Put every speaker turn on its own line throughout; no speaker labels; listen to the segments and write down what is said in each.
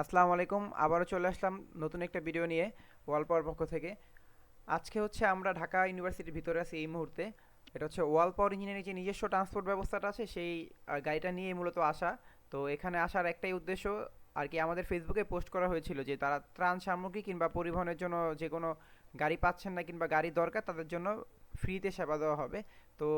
আসসালামু আলাইকুম, আবারও চলে আসলাম নতুন একটা ভিডিও নিয়ে ওয়াল পাওয়ার পক্ষ থেকে। আজকে হচ্ছে আমরা ঢাকা ইউনিভার্সিটির ভিতরে আছি এই মুহূর্তে। এটা হচ্ছে ওয়াল পাওয়ার ইঞ্জিনিয়ারিং যে নিজস্ব ট্রান্সপোর্ট ব্যবস্থাটা আছে, সেই গাড়িটা নিয়ে মূলত আসা। তো এখানে আসার একটাই উদ্দেশ্য আর কি আমাদের ফেসবুকে পোস্ট করা হয়েছিল যে, তারা ত্রাণ সামগ্রী কিংবা পরিবহনের জন্য যে কোনো গাড়ি পাচ্ছেন না কিংবা গাড়ি দরকার, তাদের জন্য ফ্রিতে সেবা দেওয়া হবে। তো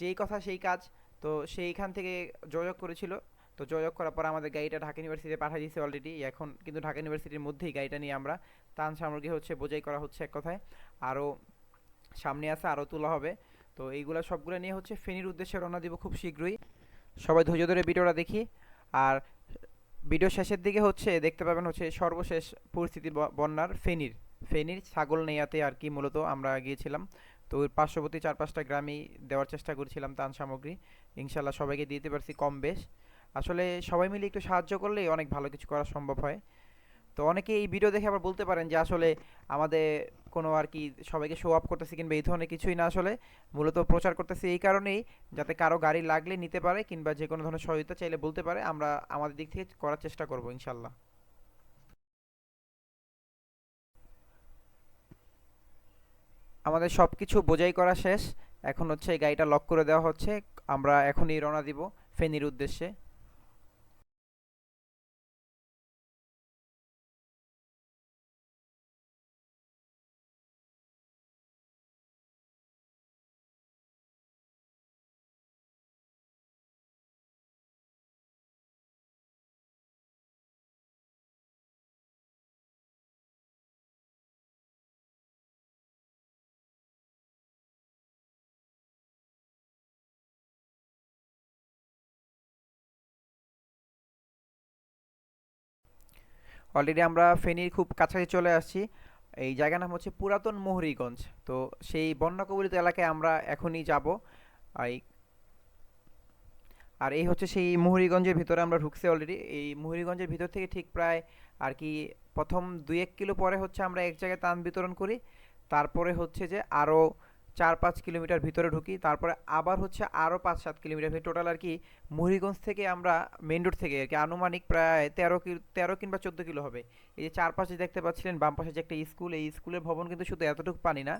যেই কথা সেই কাজ, তো সেইখান থেকে যোগাযোগ করেছিল। তো যোগাযোগ করার পর আমাদের গাড়িটা ঢাকা ইউনিভার্সিটিতে পাঠিয়ে দিয়েছে অলরেডি এখন কিন্তু ঢাকা ইউনিভার্সিটির মধ্যেই গাড়িটা নিয়ে আমরা ত্রাণ সামগ্রী হচ্ছে, বোঝাই করা হচ্ছে এক কথায়। আরও সামনে আছে আরও তোলা হবে। তো এইগুলো সবগুলো নিয়ে হচ্ছে ফেনীর উদ্দেশ্যে রওনা দিব খুব শীঘ্রই। সবাই ধৈর্য ধরে ভিডিওটা দেখি। আর ভিডিও শেষের দিকে হচ্ছে দেখতে পাবেন হচ্ছে সর্বশেষ পরিস্থিতি বন্যার ফেনীর। ফেনীর ছাগল নেয়াতে আর কি মূলত আমরা গিয়েছিলাম। তো ওই পার্শ্ববর্তী চার পাঁচটা গ্রামেই দেওয়ার চেষ্টা করেছিলাম ত্রাণ সামগ্রী। ইনশাল্লাহ সবাইকে দিতে পারছি কম বেশ। আসলে সবাই মিলে একটু সাহায্য করলেই অনেক ভালো কিছু করা সম্ভব হয়। তো অনেকে এই ভিডিও দেখে আবার বলতে পারেন যে, আসলে আমাদের কোনো আর কি সবাইকে শো আপ করতেছি কিংবা এই ধরনের কিছুই না আসলে। মূলত প্রচার করতেছি এই কারণেই যাতে কারও গাড়ি লাগলে নিতে পারে কিংবা যে কোনো ধরনের সহায়তা চাইলে বলতে পারে, আমরা আমাদের দিক থেকে করার চেষ্টা করব ইনশাল্লাহ আমাদের সব কিছু বোঝাই করা শেষ। এখন হচ্ছে এই গাড়িটা লক করে দেওয়া হচ্ছে। আমরা এখনই রওনা দিব ফেনীর উদ্দেশ্যে। অলরেডি আমরা ফেনীর খুব কাছাকাছি চলে আসছি। এই জায়গার নাম হচ্ছে পুরাতন মোহরীগঞ্জ। তো সেই বন্যা কবলিত এলাকায় আমরা এখনই যাব। এই আর এই হচ্ছে সেই মুহুরীগঞ্জের ভিতরে আমরা ঢুকছি অলরেডি এই মুহুরীগঞ্জের ভিতর থেকে ঠিক প্রায় আর কি প্রথম দুই এক কিলো পরে হচ্ছে আমরা এক জায়গায় তান বিতরণ করি। তারপরে হচ্ছে যে আরও চার পাঁচ কিলোমিটার ভিতরে ঢুকি, তারপরে আবার হচ্ছে আরও পাঁচ সাত কিলোমিটার টোটাল আর কি মুহুরীগঞ্জ থেকে আমরা মেন রোড থেকে আর কি, আনুমানিক প্রায় তেরো কিলো, তেরো কিংবা চোদ্দ কিলো হবে। এই যে চারপাশে দেখতে পাচ্ছিলেন, বাম পাশে যে একটা স্কুল, এই স্কুলের ভবন কিন্তু শুধু এতটুকু পানি না,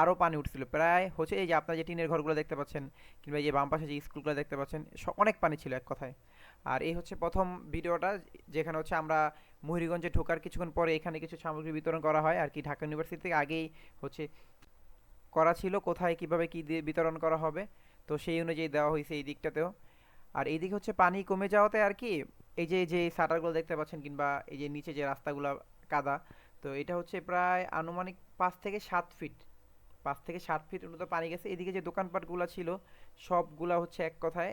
আরও পানি উঠছিল। প্রায় হচ্ছে এই যে আপনার যে টিনের ঘরগুলো দেখতে পাচ্ছেন, কিংবা এই যে বাম পাশে যে স্কুলগুলো দেখতে পাচ্ছেন অনেক পানি ছিল এক কথায়। আর এই হচ্ছে প্রথম ভিডিওটা, যেখানে হচ্ছে আমরা মুহুরীগঞ্জে ঢোকার কিছুক্ষণ পরে এখানে কিছু সামগ্রী বিতরণ করা হয়। আর কি ঢাকা ইউনিভার্সিটি থেকে আগেই হচ্ছে করা ছিল, কোথায় কীভাবে কি বিতরণ করা হবে, তো সেই অনুযায়ী দেওয়া হয়েছে এই দিকটাতেও। আর এইদিকে হচ্ছে পানি কমে যাওয়াতে আর কি, এই যে যে শাটারগুলো দেখতে পাচ্ছেন কিংবা এই যে নিচে যে রাস্তাগুলো কাদা, তো এটা হচ্ছে প্রায় আনুমানিক পাঁচ থেকে সাত ফিট, পাঁচ থেকে সাত ফিট উন্নত পানি গেছে। এদিকে যে দোকানপাটগুলো ছিল, সবগুলা হচ্ছে এক কথায়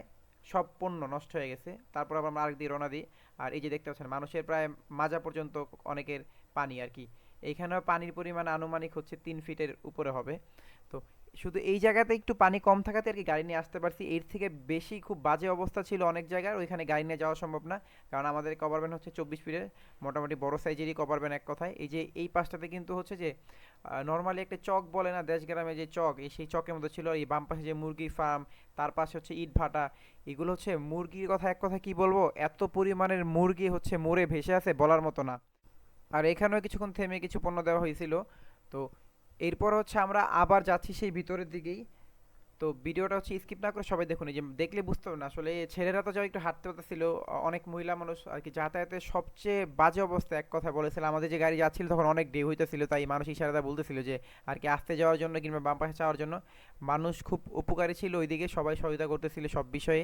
সব পণ্য নষ্ট হয়ে গেছে। তারপর আবার আমরা আরেক দিয়ে রওনা দিই। আর এই যে দেখতে পাচ্ছেন, মানুষের প্রায় মাজা পর্যন্ত অনেকের পানি আর কি। এইখানেও পানির পরিমাণ আনুমানিক হচ্ছে তিন ফিটের উপরে হবে। তো শুধু এই জায়গাতে একটু পানি কম থাকাতে আর কি গাড়ি নিয়ে আসতে পারছি। এর থেকে বেশি খুব বাজে অবস্থা ছিল অনেক জায়গার ওইখানে গাড়ি নিয়ে যাওয়া সম্ভব না। কারণ আমাদের কভার ভ্যান হচ্ছে চব্বিশ ফিটের মোটামুটি বড় সাইজেরই কভার ভ্যান এক কথায়। এই যে এই পাশটাতে কিন্তু হচ্ছে যে নর্মালি একটা চক বলে না দেশগ্রামে যে চক, এই সেই চকের মধ্যে ছিল এই বাম পাশে যে মুরগির ফার্ম তার পাশে হচ্ছে ইট ভাটা। এগুলো হচ্ছে মুরগির কথা এক কথা কি বলব? এত পরিমাণের মুরগি হচ্ছে মরে ভেসে আছে বলার মতো না। আর এখানেও কিছুক্ষণ থেমে কিছু পণ্য দেওয়া হয়েছিল। তো এরপর হচ্ছে আমরা আবার যাচ্ছি সেই ভিতরের দিকেই। তো ভিডিওটা হচ্ছে স্কিপ না করে সবাই দেখুন যে দেখলে বুঝতে না আসলে ছেলেরা তো যাও একটু হাঁটতে পারতেছিল অনেক মহিলা মানুষ আর কি যাতায়াতের সবচেয়ে বাজে অবস্থা এক কথা বলেছিল আমাদের যে গাড়ি যাচ্ছিল তখন অনেক ঢেউ হইতেছিল, তাই মানুষ ইশারাটা বলতেছিল যে আর কি আসতে যাওয়ার জন্য কিংবা বাম পাশে যাওয়ার জন্য, মানুষ খুব উপকারী ছিল, ওইদিকে সবাই সহায়তা করতেছিল সব বিষয়ে,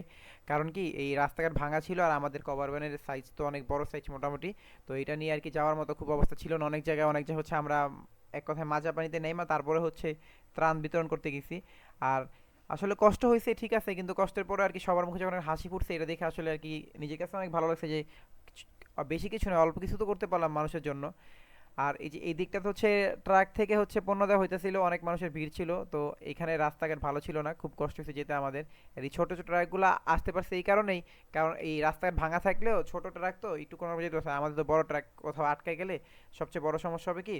কারণ কি এই রাস্তাঘাট ভাঙা ছিল আর আমাদের কভার ভ্যানের সাইজ তো অনেক বড় সাইজ মোটামুটি, তো এটা নিয়ে আর কি যাওয়ার মতো খুব অবস্থা ছিল না, অনেক জায়গায় অনেক জায়গায় হচ্ছে আমরা এক কথায় মাজা পানিতে নেইমা, তারপরে হচ্ছে ত্রাণ বিতরণ করতে গেছি। আর আসলে কষ্ট হয়েছে, ঠিক আছে, কিন্তু কষ্টের পরে আর কি সবার মুখে যখন হাসি ফুটছে, এটা দেখে আসলে আর কি নিজের কাছে অনেক ভালো লাগছে যে বেশি কিছু নয়, অল্প কিছু তো করতে পারলাম মানুষের জন্য। আর এই যে, এই দিকটাতে হচ্ছে ট্রাক থেকে হচ্ছে পণ্য দেওয়া হইতেছিল, অনেক মানুষের ভিড় ছিল। তো এখানে রাস্তাঘাট ভালো ছিল না, খুব কষ্ট হয়েছে যেতে আমাদের। আর এই ছোটো ছোটো ট্রাকগুলো আসতে পারছে এই কারণেই, কারণ এই রাস্তাঘাট ভাঙা থাকলেও ছোট ট্রাক তো একটু কোনো যেতে পারছে আমাদের তো বড় ট্রাক কোথাও আটকে গেলে সবচেয়ে বড় সমস্যা হবে কি,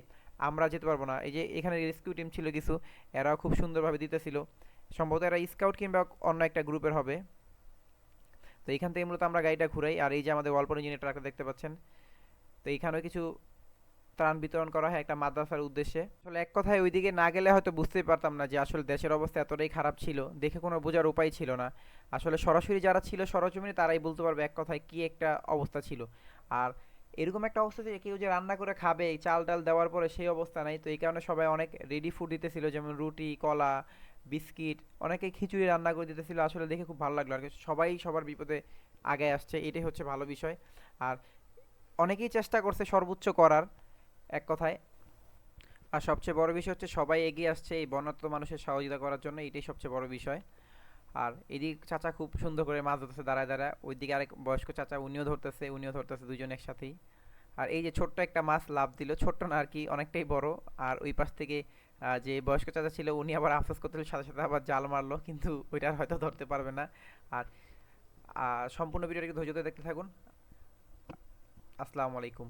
আমরা যেতে পারব না। এই যে, এখানে রেস্কিউ টিম ছিল কিছু, এরাও খুব সুন্দরভাবে দিতেছিল। সম্ভবত এরা স্কাউট কিংবা অন্য একটা গ্রুপের হবে। তো এখান থেকে মূলত আমরা গাড়িটা ঘুরাই। আর এই যে, আমাদের অল্প ইঞ্জিনের ট্রাকটা দেখতে পাচ্ছেন। তো এখানেও কিছু ত্রাণ বিতরণ করা হয় একটা মাদ্রাসার উদ্দেশ্যে। আসলে এক কথায় ওইদিকে না গেলে হয়তো বুঝতেই পারতাম না যে আসলে দেশের অবস্থা এতটাই খারাপ ছিল, দেখে কোনো বোঝার উপায় ছিল না। আসলে সরাসরি যারা ছিল সরজমিনে, তারাই বলতে পারবে এক কথায় কি একটা অবস্থা ছিল। আর এরকম একটা অবস্থা যে কেউ যে রান্না করে খাবে, চাল ডাল দেওয়ার পরে সেই অবস্থা নাই। তো এই কারণে সবাই অনেক রেডি ফুড দিতেছিল, যেমন রুটি, কলা, বিস্কিট, অনেকে খিচুড়ি রান্না করে দিতেছিল। আসলে দেখে খুব ভালো লাগল আর কি। সবাই সবার বিপদে আগে আসছে, এটাই হচ্ছে ভালো বিষয়। আর অনেকেই চেষ্টা করছে সর্বোচ্চ করার। এক কথায়। আর সবচেয়ে বড় বিষয় হচ্ছে সবাই এগিয়ে আসছে এই বন্যার্ত মানুষের সহযোগিতা করার জন্য, এটাই সবচেয়ে বড় বিষয়। আর এদিক চাচা খুব সুন্দর করে মাছ ধরতেছে, দাঁড়ায় দাঁড়ায়। ওইদিকে আরেক বয়স্ক চাচা, উনিও ধরতেছে উনিও ধরতেছে দুজন একসাথেই। আর এই যে ছোট্ট একটা মাছ লাভ দিল, ছোট্ট না আর কি, অনেকটাই বড়। আর ওই পাশ থেকে যে বয়স্ক চাচা ছিল, উনি আবার আফসোস করতে সাথে সাথে আবার জাল মারলো, কিন্তু ওইটা হয়তো ধরতে পারবে না। আর সম্পূর্ণ ভিডিওটাকে ধৈর্য ধরে দেখতে থাকুন। আসসালামু আলাইকুম।